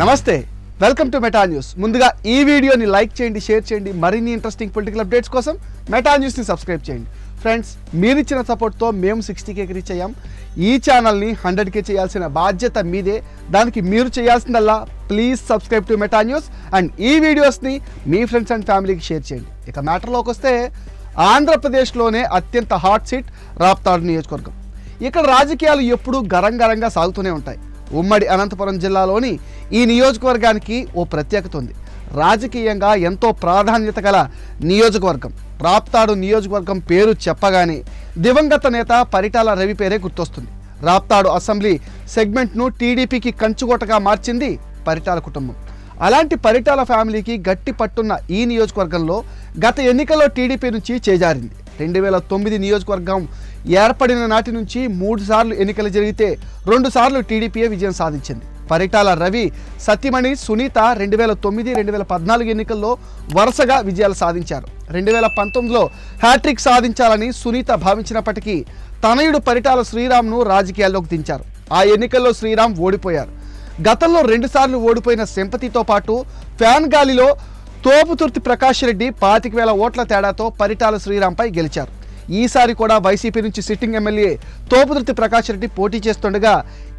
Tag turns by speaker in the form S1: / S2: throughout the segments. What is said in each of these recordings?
S1: నమస్తే. Welcome to Meta news ముందుగా ఈ వీడియోని లైక్ చేయండి షేర్ చేయండి. మరిన్ని ఇంట్రెస్టింగ్ పొలిటికల్ అప్డేట్స్ కోసం మెటా న్యూస్ని సబ్స్క్రైబ్ చేయండి. ఫ్రెండ్స్ మీరు ఇచ్చిన సపోర్ట్తో మేము సిక్స్టీ కేకి రీచ్ అయ్యాం. ఈ ఛానల్ని హండ్రెడ్కే చేయాల్సిన బాధ్యత మీదే. దానికి మీరు చేయాల్సిందల్లా please subscribe to Meta news and ఈ వీడియోస్ని మీ ఫ్రెండ్స్ అండ్ ఫ్యామిలీకి షేర్ చేయండి. ఇక మ్యాటర్లోకి వస్తే ఆంధ్రప్రదేశ్లోనే అత్యంత హాట్ సీట్ రాప్తాడు నియోజకవర్గం. ఇక్కడ రాజకీయాలు ఎప్పుడూ గరంగరంగా సాగుతూనే ఉంటాయి. ఉమ్మడి అనంతపురం జిల్లాలోని ఈ నియోజకవర్గానికి ఓ ప్రత్యేకత ఉంది. రాజకీయంగా ఎంతో ప్రాధాన్యత గల నియోజకవర్గం. రాప్తాడు నియోజకవర్గం పేరు చెప్పగానే దివంగత నేత పరిటాల రవి పేరే గుర్తొస్తుంది. రాప్తాడు అసెంబ్లీ సెగ్మెంట్ను టీడీపీకి కంచుగోటగా మార్చింది పరిటాల కుటుంబం. అలాంటి పరిటాల ఫ్యామిలీకి గట్టి పట్టున్న ఈ నియోజకవర్గంలో గత ఎన్నికల్లో టీడీపీ నుంచి చేజారింది. రెండు వేల తొమ్మిది నియోజకవర్గం ఏర్పడిన నాటి నుంచి మూడు సార్లు ఎన్నికలు జరిగితే రెండు సార్లు టీడీపీయే విజయం సాధించింది. పరిటాల రవి సత్యమణి సునీత రెండు వేల తొమ్మిది రెండు వేల పద్నాలుగు ఎన్నికల్లో వరుసగా విజయాలు సాధించారు. రెండు వేల పంతొమ్మిదిలో హ్యాట్రిక్ సాధించాలని సునీత భావించినప్పటికీ తనయుడు పరిటాల శ్రీరామ్ను రాజకీయాల్లోకి దించారు. ఆ ఎన్నికల్లో శ్రీరామ్ ఓడిపోయారు. గతంలో రెండుసార్లు ఓడిపోయిన సెంపతితో పాటు ఫ్యాన్ గాలిలో తోపుతుర్తి ప్రకాష్ రెడ్డి పాతిక వేల ఓట్ల తేడాతో పరిటాల శ్రీరాంపై గెలిచారు. ఈసారి కూడా వైసీపీ నుంచి సిట్టింగ్ ఎమ్మెల్యే తోపుతుర్తి ప్రకాష్ రెడ్డి పోటీ చేస్తుండగా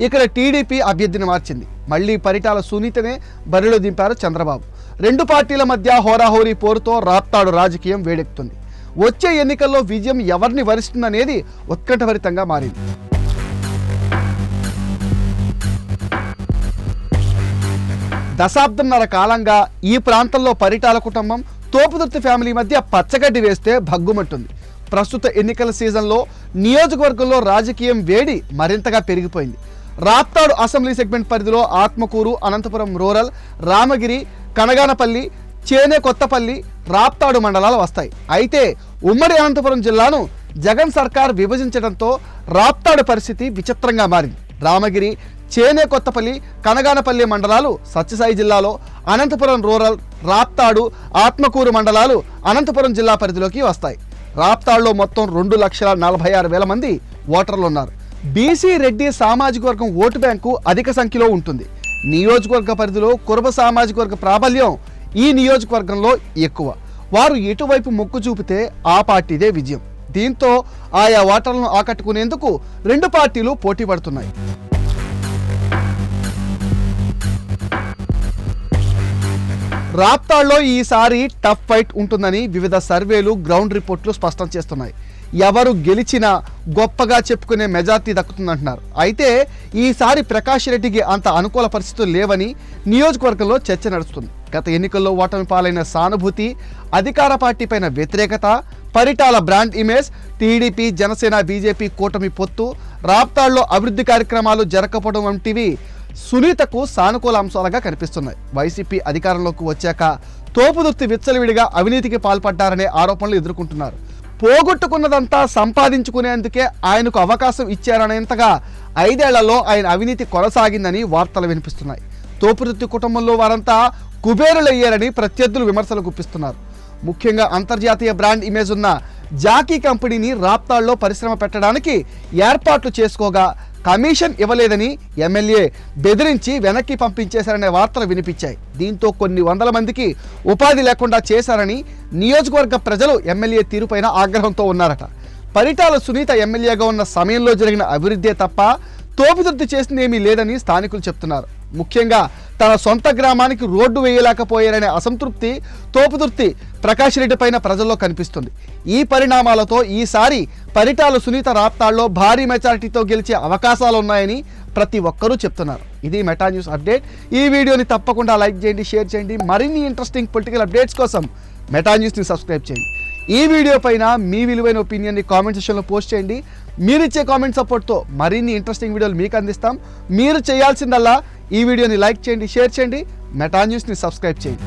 S1: ఇక్కడ టీడీపీ అభ్యర్థిని మార్చింది. మళ్ళీ పరిటాల సునీతనే బరిలో దింపారు చంద్రబాబు. రెండు పార్టీల మధ్య హోరాహోరీ పోరుతో రాప్తాడు రాజకీయం వేడెక్కుతుంది. వచ్చే ఎన్నికల్లో విజయం ఎవరిని వరిస్తుందనేది ఉత్కంఠభరితంగా మారింది. దశాబ్దంన్నర కాలంగా ఈ ప్రాంతంలో పరిటాల కుటుంబం తోపుదుర్తి ఫ్యామిలీ మధ్య పచ్చగడ్డి వేస్తే భగ్గుమంటుంది. ప్రస్తుత ఎన్నికల సీజన్లో నియోజకవర్గంలో రాజకీయం వేడి మరింతగా పెరిగిపోయింది. రాప్తాడు అసెంబ్లీ సెగ్మెంట్ పరిధిలో ఆత్మకూరు అనంతపురం రూరల్ రామగిరి కనగానపల్లి చేనే కొత్తపల్లి రాప్తాడు మండలాలు వస్తాయి. అయితే ఉమ్మడి అనంతపురం జిల్లాను జగన్ సర్కార్ విభజించడంతో రాప్తాడు పరిస్థితి విచిత్రంగా మారింది. రామగిరి చేనే కొత్తపల్లి కనగానపల్లి మండలాలు సత్యసాయి జిల్లాలో అనంతపురం రూరల్ రాప్తాడు ఆత్మకూరు మండలాలు అనంతపురం జిల్లా పరిధిలోకి వస్తాయి. రాప్తాడులో మొత్తం రెండు లక్షల నలభై ఆరు వేల మంది ఓటర్లు ఉన్నారు బీసీ రెడ్డి సామాజిక వర్గం ఓటు బ్యాంకు అధిక సంఖ్యలో ఉంటుంది. నియోజకవర్గ పరిధిలో కురబ సామాజిక వర్గ ప్రాబల్యం ఈ నియోజకవర్గంలో ఎక్కువ. వారు ఎటువైపు మొక్కు చూపితే ఆ పార్టీదే విజయం. దీంతో ఆయా ఓటర్లను ఆకట్టుకునేందుకు రెండు పార్టీలు పోటీ పడుతున్నాయి. రాప్తాడ్లో ఈసారి టఫ్ ఫైట్ ఉంటుందని వివిధ సర్వేలు గ్రౌండ్ రిపోర్ట్లు స్పష్టం చేస్తున్నాయి. ఎవరు గెలిచినా గొప్పగా చెప్పుకునే మెజార్టీ దక్కుతుందంటున్నారు. అయితే ఈసారి ప్రకాష్ రెడ్డికి అంత అనుకూల పరిస్థితులు లేవని నియోజకవర్గంలో చర్చ నడుస్తుంది. గత ఎన్నికల్లో ఓటమి పాలైన సానుభూతి అధికార పార్టీ పైన వ్యతిరేకత Paritala brand image TDP Janasena BJP కూటమి పొత్తు రాప్తాడ్లో అభివృద్ధి కార్యక్రమాలు జరగకపోవడం వంటివి సునీతకు సానుకూల అంశాలుగా కనిపిస్తున్నాయి. వైసీపీ అధికారంలోకి వచ్చాక తోపుదుర్తి విచ్చలవిడిగా అవినీతికి పాల్పడ్డారనే ఆరోపణలు ఎదుర్కొంటున్నారు. పోగొట్టుకున్నదంతా సంపాదించుకునేందుకే ఆయనకు అవకాశం ఇచ్చారనేంతగా ఐదేళ్ళలో ఆయన అవినీతి కొనసాగిందని వార్తలు వినిపిస్తున్నాయి. తోపుదుర్తి కుటుంబంలో వారంతా కుబేరులయ్యారని ప్రత్యర్థులు విమర్శలు గుప్పిస్తున్నారు. ముఖ్యంగా అంతర్జాతీయ బ్రాండ్ ఇమేజ్ ఉన్న జాకీ కంపెనీని రాప్తాళ్ళో పరిశ్రమ పెట్టడానికి ఏర్పాట్లు చేసుకోగా కమిషన్ ఇవ్వలేదని ఎమ్మెల్యే బెదిరించి వెనక్కి పంపించేశారనే వార్తలు వినిపించాయి. దీంతో కొన్ని వందల మందికి ఉపాధి లేకుండా చేశారని నియోజకవర్గ ప్రజలు ఎమ్మెల్యే తీరుపైన ఆగ్రహంతో ఉన్నారట. పరిటాల సునీత ఎమ్మెల్యేగా ఉన్న సమయంలో జరిగిన అభివృద్ధే తప్ప తోపుదుర్తి చేసింది ఏమీ లేదని స్థానికులు చెప్తున్నారు. ముఖ్యంగా తన సొంత గ్రామానికి రోడ్డు వేయలేకపోయారనే అసంతృప్తి తోపుదుర్తి ప్రకాష్ రెడ్డి పైన ప్రజల్లో కనిపిస్తుంది. ఈ పరిణామాలతో ఈసారి పరిటాల సునీత రాప్తాల్లో భారీ మెజారిటీతో గెలిచే అవకాశాలు ఉన్నాయని ప్రతి ఒక్కరూ చెప్తున్నారు. ఇది మెటా న్యూస్ అప్డేట్. ఈ వీడియోని తప్పకుండా లైక్ చేయండి షేర్ చేయండి. మరిన్ని ఇంట్రెస్టింగ్ పొలిటికల్ అప్డేట్స్ కోసం మెటా న్యూస్ని సబ్స్క్రైబ్ చేయండి. ఈ వీడియో పైన మీ విలువైన ఒపీనియన్ని కామెంట్ సెక్షన్లో పోస్ట్ చేయండి. మీరు ఇచ్చే కామెంట్ సపోర్ట్తో మరిన్ని ఇంట్రెస్టింగ్ వీడియోలు మీకు అందిస్తాం. మీరు చేయాల్సిందల్లా ఈ వీడియోని లైక్ చేయండి షేర్ చేయండి. మెటా న్యూస్ని సబ్స్క్రైబ్ చేయండి.